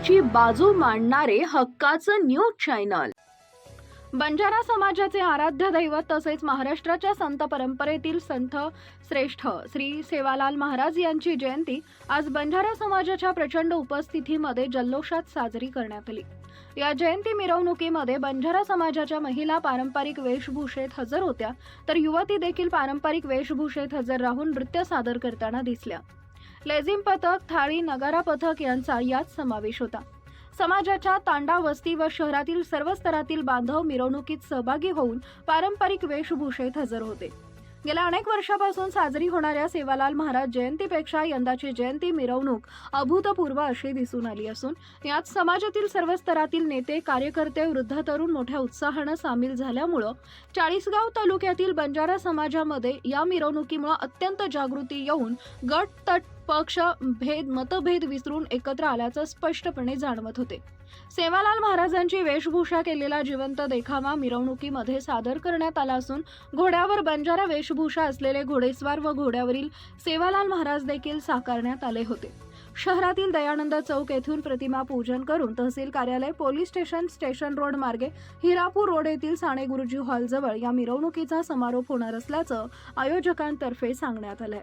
समाजाची बाजू मांडणारे हक्काचं न्यूज चॅनल. बंजारा समाजाचे आराध्य दैवत तसेच महाराष्ट्राच्या संत परंपरेतील संत श्रेष्ठ श्री सेवालाल महाराज यांची जयंती आज बंजारा समाजाच्या प्रचंड उपस्थितीमध्ये जल्लोषात साजरी करण्यात आली. या जयंती मिरवणुकीमध्ये बंजारा समाजाच्या महिला पारंपरिक वेशभूषेत हजर होत्या तर युवती देखील पारंपरिक वेशभूषेत हजर राहून नृत्य सादर करताना दिसल्या. लेझिम पथक थाळी नगारा पथक यांचा यात समावेश होता. समाजाच्या तांडा वस्ती व शहरातील सर्व स्तरातील बांधव मिरवणुकीत सहभागी होऊन पारंपरिक वेशभूषेत हजर होते. गेल्या अनेक वर्षापासून साजरी होणाऱ्या सेवालाल महाराज जयंतीपेक्षा यंदाची जयंती मिरवणूक अभूतपूर्व अशी दिसून आली असून यात समाजातील सर्व स्तरातील नेते कार्यकर्ते वृद्ध तरुण मोठ्या उत्साहानं सामील झाल्यामुळं चाळीसगाव तालुक्यातील बंजारा समाजामध्ये या मिरवणुकीमुळे अत्यंत जागृती येऊन गट तट पक्ष भेद मतभेद विसरून एकत्र आल्याचं स्पष्टपणे जाणवत होते. सेवालाल महाराजांची वेशभूषा केलेला जिवंत देखावा मिरवणुकीमध्ये सादर करण्यात आला असून घोड्यावर बंजारा वेशभूषा असलेले घोडेस्वार व घोड्यावरील सेवालाल महाराज देखील साकारण्यात आले होते. शहरातील दयानंद चौक येथून प्रतिमा पूजन करून तहसील कार्यालय पोलीस स्टेशन स्टेशन रोड मार्गे हिरापूर रोड येथील साने गुरुजी हॉलजवळ या मिरवणुकीचा समारोप होणार असल्याचं आयोजकांतर्फे सांगण्यात आलंय.